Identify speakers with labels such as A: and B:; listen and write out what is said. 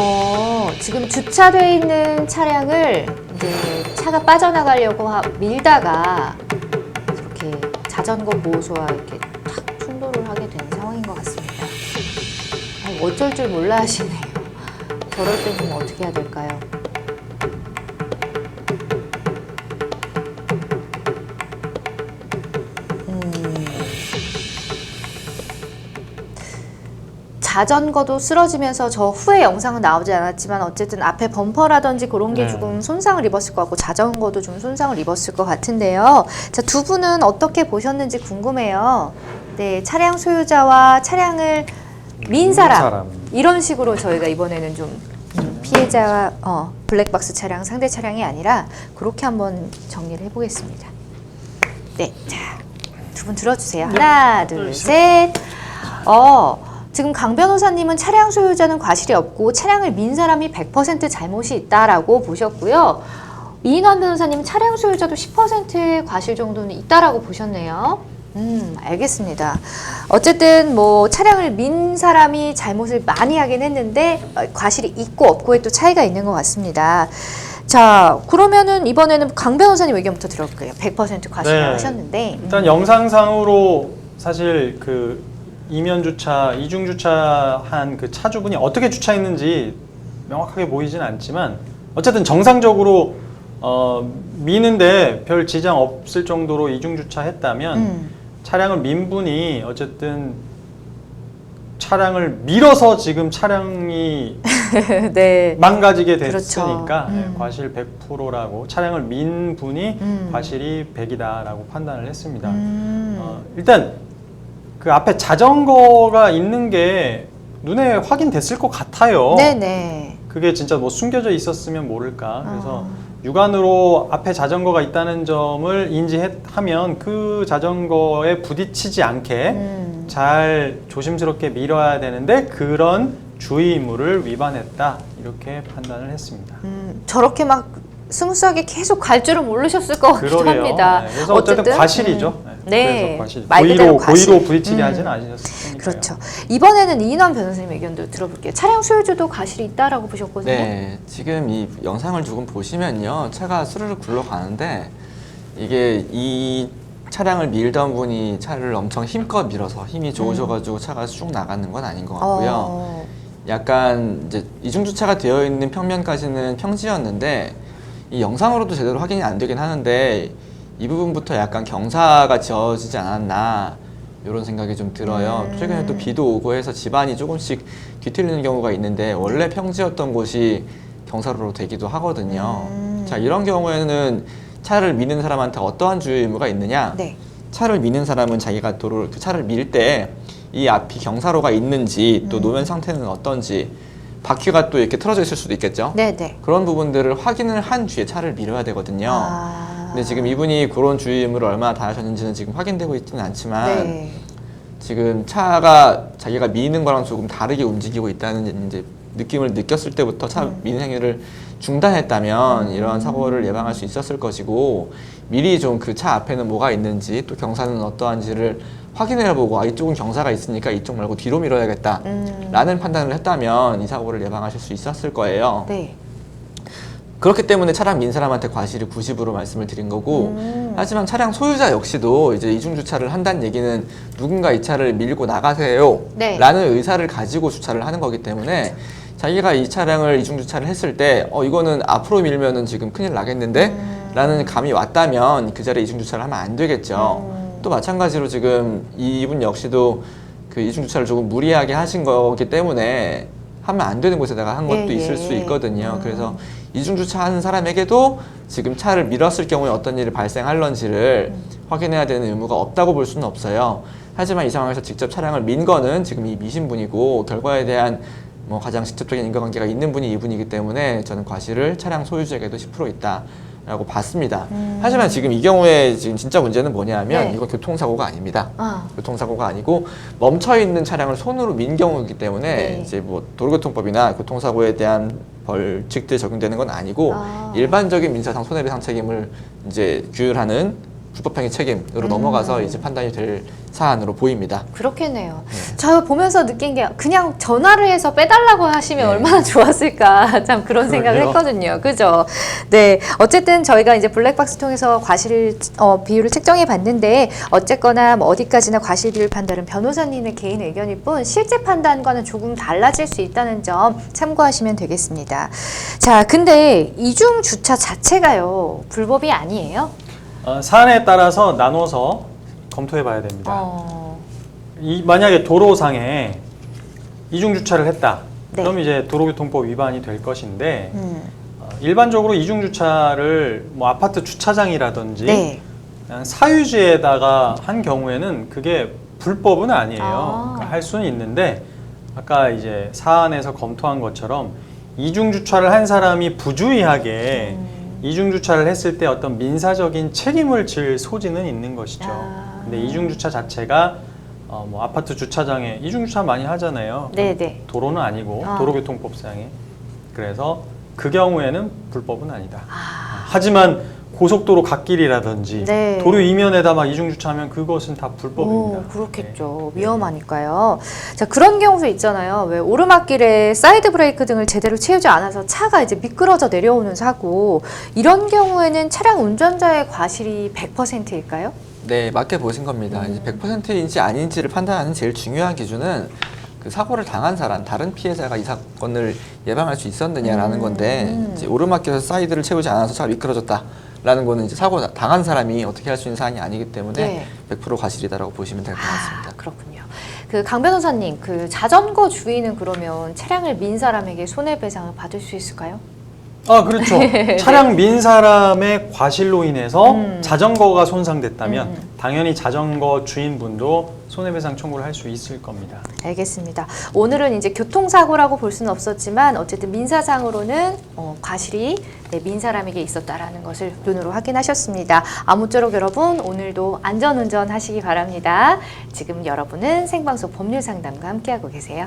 A: 어, 지금 주차돼 있는 차량을 이제 차가 빠져나가려고 하- 밀다가 이렇게 자전거 보호소와 이렇게 탁 충돌을 하게 된 상황인 것 같습니다. 아, 어쩔 줄 몰라 하시네요. 저럴 때는 어떻게 해야 될까요? 자전거도 쓰러지면서 저 후에 영상은 나오지 않았지만 어쨌든 앞에 범퍼라든지 그런 게
B: 네.
A: 조금 손상을 입었을 것 같고 자전거도 좀 손상을 입었을 것 같은데요. 자, 두 분은 어떻게 보셨는지 궁금해요. 네, 차량 소유자와 차량을 민 사람, 이런 식으로 저희가 이번에는 좀, 좀 피해자와 어, 블랙박스 차량 상대 차량이 아니라 그렇게 한번 정리를 해보겠습니다. 네, 자, 두 분 들어주세요. 하나, 둘, 셋. 어, 지금 강 변호사님은 차량 소유자는 과실이 없고 차량을 민 사람이 100% 잘못이 있다라고 보셨고요. 이인환 변호사님은 차량 소유자도 10%의 과실 정도는 있다라고 보셨네요. 음, 알겠습니다. 어쨌든 뭐 차량을 민 사람이 잘못을 많이 하긴 했는데 어, 과실이 있고 없고에 또 차이가 있는 것 같습니다. 자, 그러면은 이번에는 강 변호사님 의견부터 들어볼게요. 100% 과실을
B: 네.
A: 하셨는데.
B: 일단 영상상으로 사실 그 이면 주차, 이중 주차한 그 차주분이 어떻게 주차했는지 명확하게 보이진 않지만 어쨌든 정상적으로 어, 미는데 별 지장 없을 정도로 이중 주차했다면
A: 음.
B: 차량을 민 분이 어쨌든 차량을 밀어서 지금 차량이
A: 네.
B: 망가지게
A: 그렇죠.
B: 됐으니까 네,
A: 음.
B: 과실 100%라고 차량을 민 분이
A: 음.
B: 과실이 100이다라고 판단을 했습니다.
A: 음.
B: 어, 일단 그 앞에 자전거가 있는 게 눈에 확인됐을 것 같아요.
A: 네네.
B: 그게 진짜 뭐 숨겨져 있었으면 모를까. 그래서
A: 어.
B: 육안으로 앞에 자전거가 있다는 점을 인지하면 그 자전거에 부딪히지 않게
A: 음.
B: 잘 조심스럽게 밀어야 되는데 그런 주의무를 위반했다 이렇게 판단을 했습니다.
A: 음, 저렇게 막 스무스하게 계속 갈 줄은 모르셨을 것 같기도
B: 그러게요.
A: 합니다.
B: 네, 그래서 어쨌든, 과실이죠.
A: 음,
B: 네.
A: 네.
B: 그래서 과실.
A: 말 그대로
B: 고의로
A: 과실.
B: 고의로 부딪히게
A: 음.
B: 하지는 않으셨을 테니까요.
A: 그렇죠. 이번에는 이인환 변호사님 의견도 들어볼게요. 차량 소유주도 과실이 있다라고 보셨거든요.
C: 네, 지금 이 영상을 조금 보시면요. 차가 스르르 굴러가는데 이게 이 차량을 밀던 분이 차를 엄청 힘껏 밀어서 힘이 좋으셔가지고 차가 쑥 나가는 건 아닌 것 같고요.
A: 어,
C: 약간 이제 이중 주차가 되어 있는 평면까지는 평지였는데 이 영상으로도 제대로 확인이 안 되긴 하는데 이 부분부터 약간 경사가 지어지지 않았나 이런 생각이 좀 들어요.
A: 음.
C: 최근에 또 비도 오고 해서 집안이 조금씩 뒤틀리는 경우가 있는데 원래 평지였던 곳이 경사로로 되기도 하거든요.
A: 음.
C: 자 이런 경우에는 차를 미는 사람한테 어떠한 주의 의무가 있느냐?
A: 네.
C: 차를 미는 사람은 자기가 도로를 그 차를 밀 때 이 앞이 경사로가 있는지 또
A: 음.
C: 노면 상태는 어떤지 바퀴가 또 이렇게 틀어져 있을 수도 있겠죠.
A: 네네.
C: 그런 부분들을 확인을 한 뒤에 차를 밀어야 되거든요.
A: 아.
C: 근데 지금 이분이 그런 주의 의무를 얼마나 다하셨는지는 지금 확인되고 있지는 않지만
A: 네.
C: 지금 차가 자기가 미는 거랑 조금 다르게 움직이고 있다는 이제 느낌을 느꼈을 때부터 차
A: 음.
C: 미는 행위를 중단했다면 이런 사고를 예방할 수 있었을 것이고 미리 좀 그 차 앞에는 뭐가 있는지 또 경사는 어떠한지를 확인해 보고 아 이쪽은 경사가 있으니까 이쪽 말고 뒤로 밀어야겠다
A: 음.
C: 라는 판단을 했다면 이 사고를 예방하실 수 있었을 거예요.
A: 네.
C: 그렇기 때문에 차량 민 사람한테 과실이 90으로 말씀을 드린 거고
A: 음.
C: 하지만 차량 소유자 역시도 이제 이중 주차를 한다는 얘기는 누군가 이 차를 밀고 나가세요
A: 네.
C: 라는 의사를 가지고 주차를 하는 거기 때문에 자기가 이 차량을 이중 주차를 했을 때 어 이거는 앞으로 밀면은 지금 큰일 나겠는데
A: 음.
C: 라는 감이 왔다면 그 자리에 이중 주차를 하면 안 되겠죠
A: 음.
C: 또 마찬가지로 지금 이분 역시도 그 이중 주차를 조금 무리하게 하신 거기 때문에 하면 안 되는 곳에다가 한 것도
A: 예,
C: 있을
A: 예.
C: 수 있거든요.
A: 음.
C: 그래서 이중 주차 하는 사람에게도 지금 차를 밀었을 경우에 어떤 일이 발생할런지를
A: 음.
C: 확인해야 되는 의무가 없다고 볼 수는 없어요. 하지만 이 상황에서 직접 차량을 민 거는 지금 이 미신 분이고 결과에 대한 뭐 가장 직접적인 인과관계가 있는 분이 이분이기 때문에 저는 과실을 차량 소유자에게도 10% 있다. 라고 봤습니다.
A: 음.
C: 하지만 지금 이 경우에 지금 진짜 문제는 뭐냐면
A: 네.
C: 이거 교통사고가 아닙니다.
A: 아.
C: 교통사고가 아니고 멈춰 있는 차량을 손으로 민 경우이기 때문에
A: 네.
C: 이제 뭐 도로교통법이나 교통사고에 대한 벌칙들이 적용되는 건 아니고
A: 아.
C: 일반적인 민사상 손해배상 책임을 이제 규율하는 불법행위 책임으로
A: 음.
C: 넘어가서 이제 판단이 될 사안으로 보입니다.
A: 그렇겠네요.
C: 네.
A: 저 보면서 느낀 게 그냥 전화를 해서 빼달라고 하시면
C: 네.
A: 얼마나 좋았을까 참 그런 생각을. 했거든요. 그죠? 네. 어쨌든 저희가 이제 블랙박스 통해서 과실 어, 비율을 측정해 봤는데 어쨌거나 뭐 어디까지나 과실 비율 판단은 변호사님의 개인 의견일 뿐 실제 판단과는 조금 달라질 수 있다는 점 참고하시면 되겠습니다. 자, 근데 이중 주차 자체가요 불법이 아니에요?
B: 어, 사안에 따라서 나눠서 검토해 봐야 됩니다.
A: 어,
B: 이, 만약에 도로상에 이중 주차를 했다.
A: 네.
B: 그럼 이제 도로교통법 위반이 될 것인데
A: 음,
B: 어, 일반적으로 이중 주차를 뭐 아파트 주차장이라든지
A: 네.
B: 그냥 사유지에다가 한 경우에는 그게 불법은 아니에요.
A: 아.
B: 그러니까 할 수는 있는데 아까 이제 사안에서 검토한 것처럼 이중 주차를 한 사람이 부주의하게
A: 음.
B: 이중 주차를 했을 때 어떤 민사적인 책임을 질 소지는 있는 것이죠.
A: 아.
B: 근데 이중 주차 자체가 어, 뭐 아파트 주차장에 이중 주차 많이 하잖아요.
A: 네, 네.
B: 도로는 아니고
A: 아.
B: 도로교통법상에 그래서 그 경우에는 불법은 아니다.
A: 아,
B: 하지만 고속도로 갓길이라든지
A: 네.
B: 도로 이면에다 막 이중 주차하면 그것은 다 불법입니다.
A: 오, 그렇겠죠.
B: 네.
A: 위험하니까요. 자, 그런 경우도 있잖아요. 왜 오르막길에 사이드 브레이크 등을 제대로 채우지 않아서 차가 이제 미끄러져 내려오는 사고. 이런 경우에는 차량 운전자의 과실이 100%일까요?
C: 네, 맞게 보신 겁니다.
A: 음.
C: 이제 100%인지 아닌지를 판단하는 제일 중요한 기준은 그 사고를 당한 사람, 다른 피해자가 이 사건을 예방할 수 있었느냐라는
A: 음,
C: 건데
A: 음.
C: 이제 오르막길에서 사이드를 채우지 않아서 차가 미끄러졌다 라는 거는 이제 사고 당한 사람이 어떻게 할 수 있는 사안이 아니기 때문에
A: 네.
C: 100% 과실이다라고 보시면 될 것 같습니다.
A: 아, 그렇군요. 그 강 변호사님, 그 자전거 주인은 그러면 차량을 민 사람에게 손해배상을 받을 수 있을까요?
B: 아 그렇죠. 차량 민 사람의 과실로 인해서
A: 음.
B: 자전거가 손상됐다면
A: 음, 음.
B: 당연히 자전거 주인분도 손해배상 청구를 할 수 있을 겁니다.
A: 알겠습니다. 오늘은 이제 교통사고라고 볼 수는 없었지만 어쨌든 민사상으로는 어, 과실이 네, 민 사람에게 있었다라는 것을 눈으로 확인하셨습니다. 아무쪼록 여러분 오늘도 안전운전 하시기 바랍니다. 지금 여러분은 생방송 법률상담과 함께하고 계세요.